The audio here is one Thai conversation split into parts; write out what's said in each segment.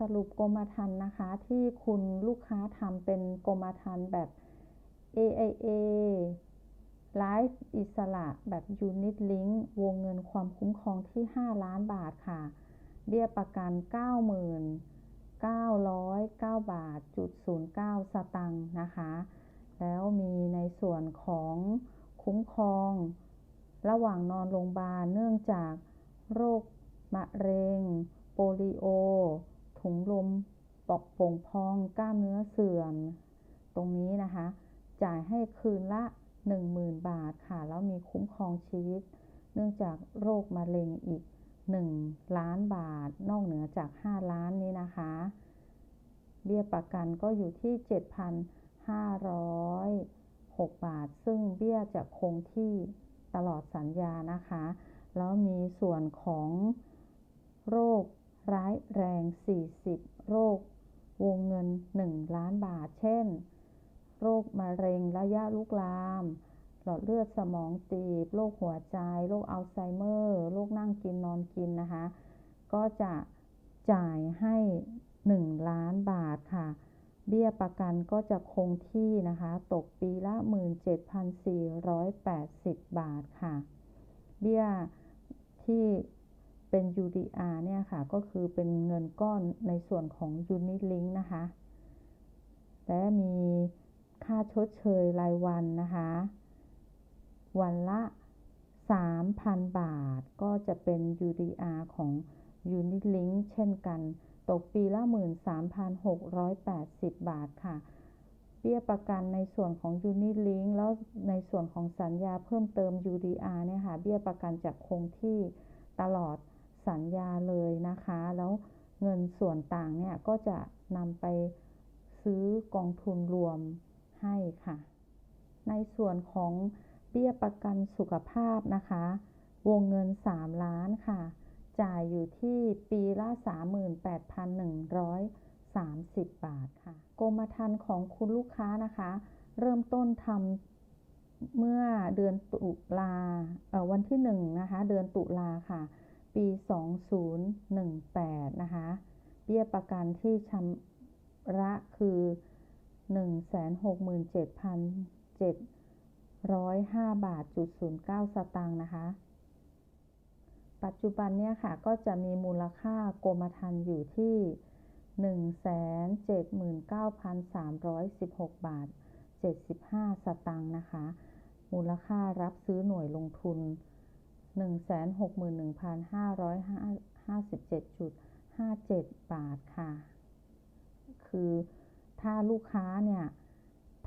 สรุปกรมธรรม์นะคะ ที่คุณลูกค้าทำเป็นกรมธรรม์แบบ AIA ไลฟ์อิสระแบบ Unit Link วงเงินความคุ้มครองที่ 5 ล้านบาทค่ะ เบี้ยประกัน90,909 บาทจุด09 สตังค์นะคะ แล้วมีในส่วนของคุ้มครอง ระหว่างนอนโรงพยาบาลเนื่องจากโรคมะเร็ง โปลิโอ ถุงลมปอกโป่งพองกล้ามเนื้อเสื่อม ตรงนี้นะคะ จ่ายให้คืนละ 10,000 บาทค่ะ แล้วมีคุ้มครองชีวิต เนื่องจากโรคมะเร็งอีก 1 ล้านบาท นอกเหนือจาก 5 ล้านนี้นะคะ เบี้ยประกันก็อยู่ที่ 7,506 บาท ซึ่งเบี้ยจะคงที่ตลอดสัญญานะคะ แล้วมีส่วนของโรค ร้ายแรง 40 โรควงเงิน 1 ล้านบาท เช่น โรคมะเร็งระยะลุกลาม หลอดเลือดสมองตีบ โรคหัวใจ โรคอัลไซเมอร์ โรคนั่งกินนอนกินนะคะ ก็จะจ่ายให้ 1 ล้านบาทค่ะ เบี้ยประกันก็จะคงที่นะคะ ตกปีละ 17,480 บาทค่ะ เบี้ยที่ เป็น UDR เนี่ยค่ะ ก็คือเป็นเงินก้อนในส่วนของ Unit Link นะคะ และมีค่าชดเชยรายวันนะคะ วันละ 3,000 บาท ก็จะเป็น UDR ของ Unit Link เช่นกัน ตกปีละ 13,680 บาทค่ะ เบี้ยประกันในส่วนของ Unit Link แล้วในส่วนของสัญญาเพิ่มเติม UDR เนี่ยค่ะ เบี้ยประกันจะคงที่ตลอด สัญญาเลยนะคะ แล้วเงินส่วนต่างเนี่ยก็จะนำไปซื้อกองทุนรวมให้ค่ะ ในส่วนของเบี้ยประกันสุขภาพนะคะ วงเงิน 3 ล้านค่ะ จ่ายอยู่ที่ปีละ 38,130 บาทค่ะกรมธรรม์ของคุณลูกค้านะคะ เริ่มต้นทำเมื่อเดือนตุลาวันที่1นะคะ เดือนตุลาค่ะ ปี 2018 นะคะ เบี้ยประกันที่ชำระคือ 167,705 บาทจุด09 สตางค์นะคะ ปัจจุบันเนี่ยค่ะ ก็จะมีมูลค่ากรมธรรม์อยู่ที่ 179,316 บาท 75 สตางค์นะคะ มูลค่ารับซื้อหน่วยลงทุน 161,557.57 บาทค่ะ คือถ้าลูกค้าเนี่ย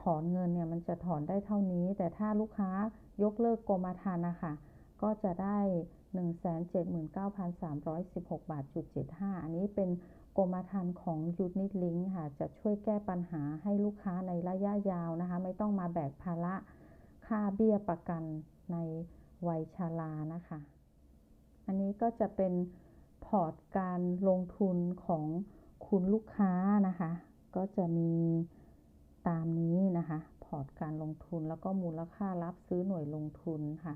ถอนเงินเนี่ยมันจะถอนได้เท่านี้ แต่ถ้าลูกค้ายกเลิกกรมธรรม์นะคะ ก็จะได้ 179,316 บาทจุด75 อันนี้เป็นกรมธรรม์ของ Unit Link ค่ะ จะช่วยแก้ปัญหาให้ลูกค้าในระยะยาวนะคะ ไม่ต้องมาแบกภาระค่าเบี้ยประกันใน วัยชารานะคะ อันนี้ก็จะเป็นพอร์ตการลงทุนของคุณลูกค้านะคะ ก็จะมีตามนี้นะคะ พอร์ตการลงทุนแล้วก็มูลค่ารับซื้อหน่วยลงทุนค่ะ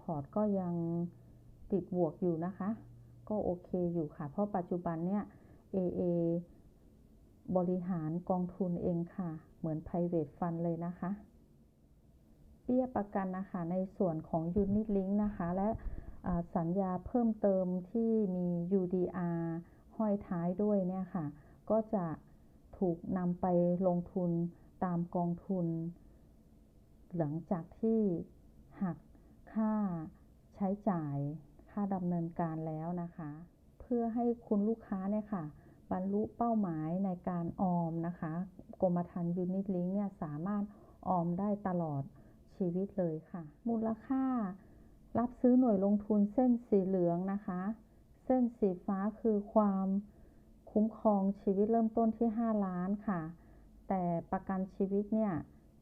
พอร์ตก็ยังติดบวกอยู่นะคะ ก็โอเคอยู่ค่ะ เพราะปัจจุบันเนี่ย AA บริหารกองทุนเองค่ะ เหมือน private fund เลยนะคะ เบี้ยประกันนะคะในส่วนของ Unit Link นะคะ และสัญญาเพิ่มเติมที่มี UDR ห้อยท้ายด้วยเนี่ยค่ะ ก็จะถูกนำไปลงทุนตามกองทุน หลังจากที่หักค่าใช้จ่ายค่าดำเนินการแล้วนะคะ เพื่อให้คุณลูกค้าเนี่ยค่ะ บรรลุเป้าหมายในการออมนะคะ กรมธรรม์ Unit Link เนี่ยสามารถออมได้ตลอด ชีวิตเลยค่ะ มูลค่า รับซื้อหน่วยลงทุนเส้นสีเหลืองนะคะ เส้นสีฟ้าคือความคุ้มครองชีวิตเริ่มต้นที่ 5 ล้านค่ะ แต่ประกันชีวิตเนี่ย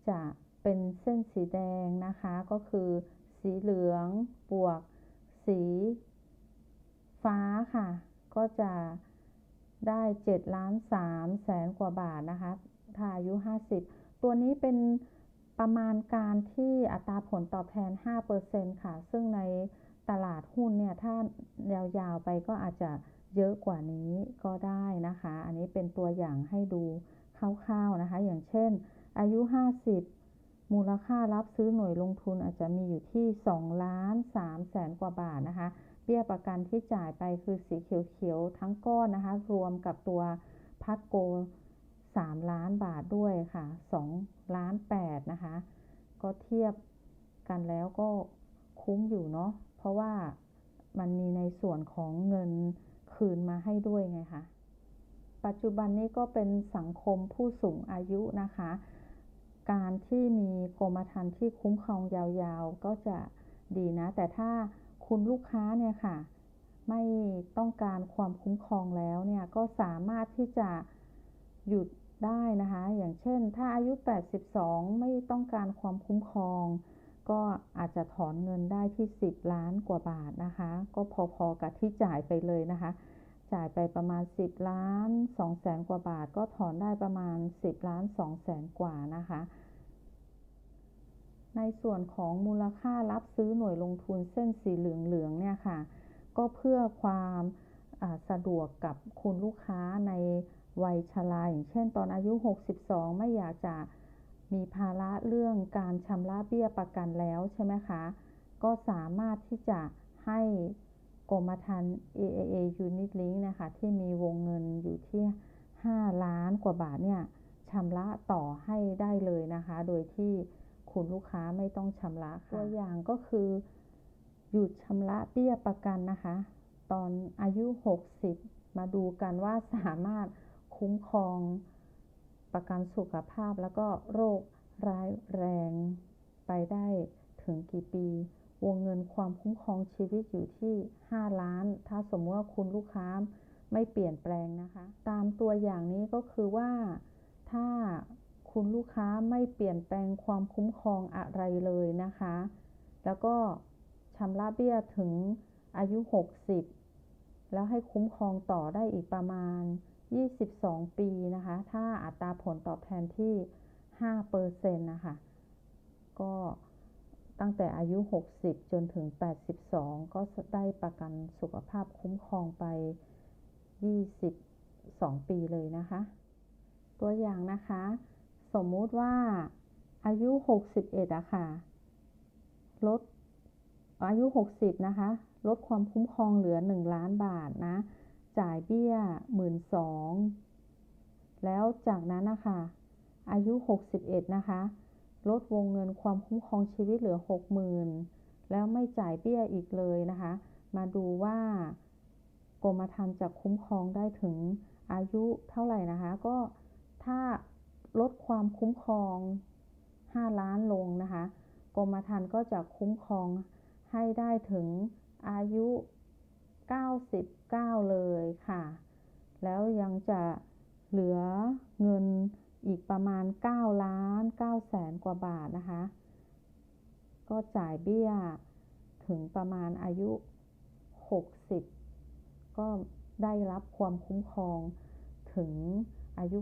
จะเป็นเส้นสีแดงนะคะ ก็คือสีเหลืองบวก สีฟ้าค่ะ ก็จะได้7ล้าน3แสนกว่าบาทนะคะ ถ้าอายุ 50 ตัวนี้เป็น ประมาณการที่อัตราผลตอบแทน 5%ค่ะ ซึ่งในตลาดหุ้นเนี่ยถ้ายาวๆไปก็อาจจะเยอะกว่านี้ก็ได้นะคะ อันนี้เป็นตัวอย่างให้ดูคร่าวๆนะคะ อย่างเช่น อายุ 50 มูลค่ารับซื้อหน่วยลงทุนอาจจะมีอยู่ที่ 2 ล้าน3แสนกว่าบาทนะคะ เบี้ยประกันที่จ่ายไปคือสีเขียวๆทั้งก้อนนะคะ รวมกับตัวพัดโก 3 ล้านบาทด้วยค่ะ2ล้าน8นะคะ ก็เทียบกันแล้วก็คุ้มอยู่เนาะ เพราะว่ามันมีในส่วนของเงินคืนมาให้ด้วยไงคะ ปัจจุบันนี้ก็เป็นสังคมผู้สูงอายุนะคะ การที่มีกรมธรรม์ที่คุ้มครองยาวๆ ก็จะดีนะ แต่ถ้าคุณลูกค้าเนี่ยค่ะ ไม่ต้องการความคุ้มครองแล้วเนี่ย ก็สามารถที่จะหยุด ได้นะคะ อย่างเช่น ถ้าอายุ 82 ไม่ต้องการความคุ้มครอง ก็อาจจะถอนเงินได้ที่ 10 ล้านกว่าบาทนะคะ ก็พอๆกับที่จ่ายไปเลยนะคะ จ่ายไปประมาณ 10 ล้าน2แสนกว่าบาท ก็ถอนได้ประมาณ 10 ล้าน2แสนกว่านะคะ ในส่วนของมูลค่ารับซื้อหน่วยลงทุนเส้นสีเหลืองๆเนี่ยค่ะ ก็เพื่อความสะดวกกับคุณลูกค้าใน วัยชราอย่างเช่น ตอนอายุ 62 ไม่อยากจะมีภาระเรื่องการชำระเบี้ยประกันแล้วใช่ไหมคะ ก็สามารถที่จะให้กรมธรรม์ AAA Unit Link นะคะ ที่มีวงเงินอยู่ที่ 5 ล้านกว่าบาทเนี่ยชำระต่อให้ได้เลยนะคะ โดยที่คุณลูกค้าไม่ต้องชำระตัวอย่างก็คือ หยุดชำระเบี้ยประกันนะคะ ตอนอายุ 60 มาดูกันว่าสามารถ คุ้มครอง ประกันสุขภาพแล้วก็โรคร้ายแรงไปได้ถึงกี่ปี วงเงินความคุ้มครองชีวิตอยู่ที่ 5 ล้าน ถ้าสมมติว่าคุณลูกค้าไม่เปลี่ยนแปลงนะคะ ตามตัวอย่างนี้ก็คือว่าถ้าคุณลูกค้าไม่เปลี่ยนแปลงความคุ้มครองอะไรเลยนะคะ แล้วก็ชำระเบี้ยถึงอายุ 60 แล้วให้คุ้มครองต่อได้อีกประมาณ 22 ปีนะคะ ถ้าอัตราผลตอบแทนที่5เปอร์เซ็นต์นะคะ ก็ตั้งแต่อายุ 60 จนถึง 82 ก็ได้ประกันสุขภาพคุ้มครองไป 22 ปีเลยนะคะ ตัวอย่างนะคะ สมมุติว่าอายุ 61อะค่ะ ลดอายุ 60 นะคะ ลดความคุ้มครองเหลือ 1 ล้านบาทนะ จ่ายเบี้ยหมื่นสองแล้วจากนั้นนะคะอายุ 61 นะคะ ลดวงเงินความคุ้มครองชีวิตเหลือ 60,000 แล้วไม่จ่ายเบี้ยอีกเลยนะคะ มาดูว่ากรมธรรม์จะคุ้มครองได้ถึงอายุเท่าไหร่นะคะ ก็ถ้าลดความคุ้มครอง 5 ล้านลงนะคะกรมธรรม์ก็จะคุ้มครองให้ได้ถึงอายุ 99 เลยค่ะ แล้วยังจะเหลือเงินอีกประมาณ 9 ล้าน9แสนกว่าบาทนะคะ ก็จ่ายเบี้ยถึงประมาณอายุ 60 ก็ได้รับความคุ้มครองถึงอายุ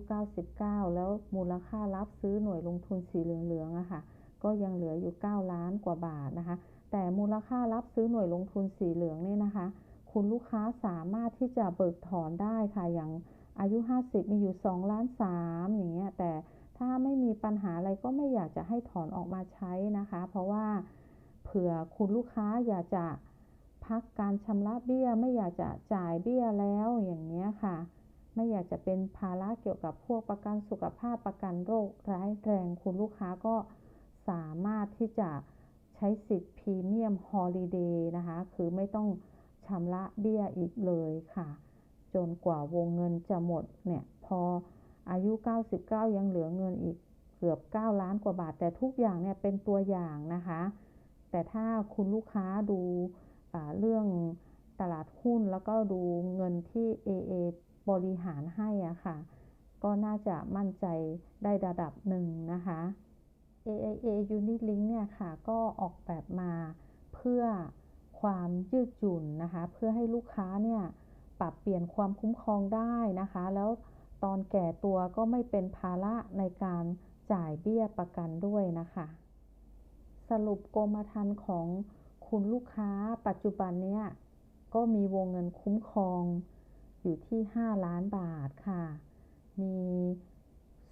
99 แล้วมูลค่ารับซื้อหน่วยลงทุนสีเหลืองๆอะค่ะ ก็ยังเหลืออยู่ 9 ล้านกว่าบาทนะคะ แต่มูลค่ารับซื้อหน่วยลงทุนสีเหลืองเนี่ยนะคะ คุณลูกค้าสามารถที่จะเบิกถอนได้ค่ะ อย่างอายุ 50 มีอยู่ 2 ล้าน 3 อย่างเงี้ย แต่ถ้าไม่มีปัญหาอะไรก็ไม่อยากจะให้ถอนออกมาใช้นะคะ เพราะว่าเผื่อคุณลูกค้าอยากจะพักการชำระเบี้ย ไม่อยากจะจ่ายเบี้ยแล้วอย่างเงี้ยค่ะ ไม่อยากจะเป็นภาระเกี่ยวกับพวกประกันสุขภาพประกันโรคร้ายแรงคุณลูกค้าก็สามารถที่จะใช้สิทธิ์พรีเมียมฮอลิเดย์นะคะ คือไม่ต้อง ชำระเบี้ยอีกเลยค่ะ จนกว่าวงเงินจะหมดเนี่ยพออายุ 99 ยังเหลือเงินอีกเกือบ 9 ล้านกว่าบาท แต่ทุกอย่างเนี่ยเป็นตัวอย่างนะคะ แต่ถ้าคุณลูกค้าดูเรื่องตลาดหุ้นแล้วก็ดูเงินที่ AA บริหารให้อะค่ะ ก็น่าจะมั่นใจได้ระดับหนึ่งนะคะ AIA Unit Link เนี่ยค่ะ ก็ออกแบบมาเพื่อ ความยืดหยุ่นนะคะ เพื่อให้ลูกค้าเนี่ยปรับเปลี่ยนความคุ้มครองได้นะคะ แล้วตอนแก่ตัวก็ไม่เป็นภาระในการจ่ายเบี้ยประกันด้วยนะคะ สรุปกรมธรรม์ของคุณลูกค้าปัจจุบันเนี้ยก็มีวงเงินคุ้มครองอยู่ที่ 5 ล้านบาทค่ะ มี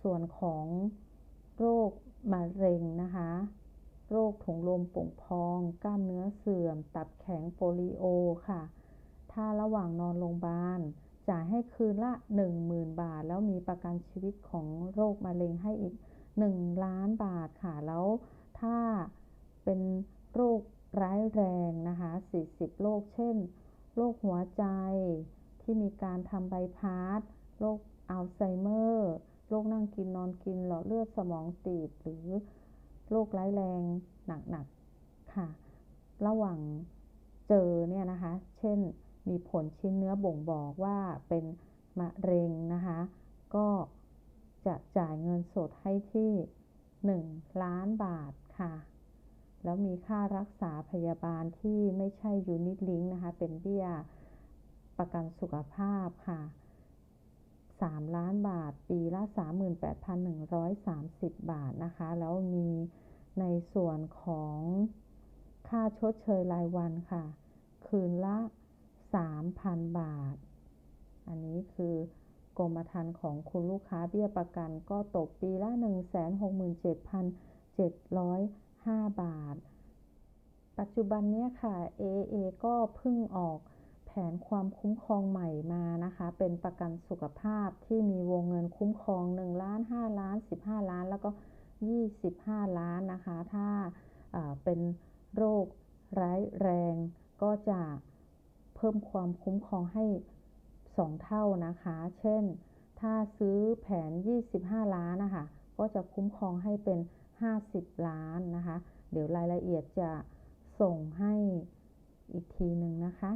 ส่วนของโรคมะเร็งนะคะ โรคถุงลมโป่งพอง กล้ามเนื้อเสื่อม ตับแข็งโปลิโอค่ะ ถ้าระหว่างนอนโรงพยาบาล จ่ายให้คืนละ 10,000 บาท แล้วมีประกันชีวิตของโรคมะเร็งให้อีก 1 ล้านบาทค่ะ แล้วถ้าเป็นโรคร้ายแรงนะคะ 40 โรค เช่น โรคหัวใจที่มีการทำไบพาสโรคอัลไซเมอร์ โรคนั่งกินนอนกินหลอดเลือดสมองตีบหรือ โรคร้ายแรงหนักๆค่ะ ระหว่างเจอเนี่ยนะคะ เช่นมีผลชิ้นเนื้อบ่งบอกว่าเป็นมะเร็งนะคะ ก็จะจ่ายเงินสดให้ที่ 1 ล้านบาทค่ะ แล้วมีค่ารักษาพยาบาลที่ไม่ใช่ยูนิตลิงนะคะ เป็นเบี้ยประกันสุขภาพค่ะ 3 ล้านบาท ปีละ 38,130 บาทนะคะ แล้วมีในส่วนของค่าชดเชยรายวันค่ะ คืนละ 3,000 บาท อันนี้คือกรมธรรม์ของคุณลูกค้าเบี้ยประกันก็ตกปีละ 167,705 บาท ปัจจุบันเนี้ยค่ะ AAA ก็เพิ่งออก แผนความคุ้มครองใหม่มานะคะ เป็นประกันสุขภาพที่มีวงเงินคุ้มครอง1ล้าน5ล้าน 15 ล้าน แล้วก็ 25 ล้านนะคะ ถ้าเป็นโรคร้ายแรงก็จะเพิ่มความคุ้มครองให้ 2 เท่านะคะ เช่น ถ้าซื้อแผน 25 ล้านนะคะก็จะคุ้มครองให้เป็น 50 ล้านนะคะ เดี๋ยวรายละเอียดจะส่งให้อีกทีหนึ่งนะคะ